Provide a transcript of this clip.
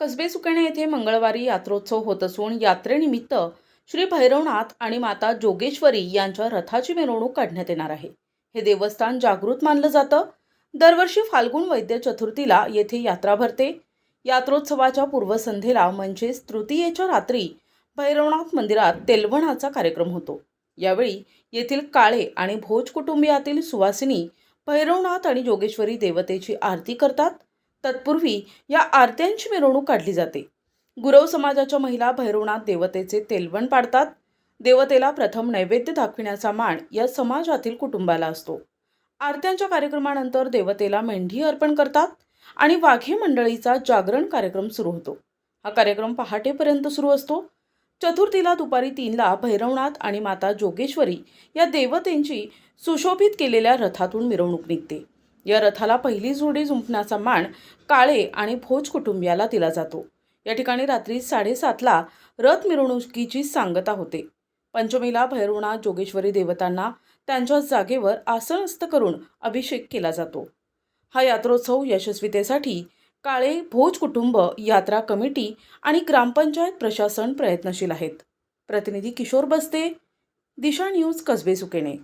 कसबे सुकणे येथे मंगळवारी यात्रोत्सव होत असून यात्रेनिमित्त श्री भैरवनाथ आणि माता जोगेश्वरी यांच्या रथाची मिरवणूक काढण्यात येणार आहे. हे देवस्थान जागृत मानलं जातं. दरवर्षी फाल्गुन वैद्य चतुर्थीला येथे यात्रा भरते. यात्रोत्सवाच्या पूर्वसंध्येला म्हणजेच तृतीयेच्या रात्री भैरवनाथ मंदिरात तेलवणाचा कार्यक्रम होतो. यावेळी येथील काळे आणि भोज कुटुंबियातील सुवासिनी भैरवनाथ आणि जोगेश्वरी देवतेची आरती करतात. तत्पूर्वी या आरत्यांची मिरवणूक काढली जाते. गुरव समाजाच्या महिला भैरवनाथ देवतेचे तेलवण पाडतात. देवतेला प्रथम नैवेद्य दाखविण्याचा मान या समाजातील कुटुंबाला असतो. आरत्यांच्या कार्यक्रमानंतर देवतेला मेंढी अर्पण करतात आणि वाघे मंडळीचा जागरण कार्यक्रम सुरू होतो. हा कार्यक्रम पहाटेपर्यंत सुरू असतो. चतुर्थीला दुपारी तीनला भैरवनाथ आणि माता जोगेश्वरी या देवतेंची सुशोभित केलेल्या रथातून मिरवणूक निघते. या रथाला पहिली जोडी जुंपण्याचा मान काळे आणि भोज कुटुंबियाला दिला जातो. या ठिकाणी रात्री साडेसातला रथ मिरवणुकीची सांगता होते. पंचमीला भैरवनाथ जोगेश्वरी देवतांना त्यांच्या जागेवर आसनस्थ करून अभिषेक केला जातो. हा यात्रोत्सव यशस्वीतेसाठी काळे भोज कुटुंब यात्रा कमिटी आणि ग्रामपंचायत प्रशासन प्रयत्नशील आहेत. प्रतिनिधी किशोर बस्ते दिशा न्यूज कसबे सुकेने.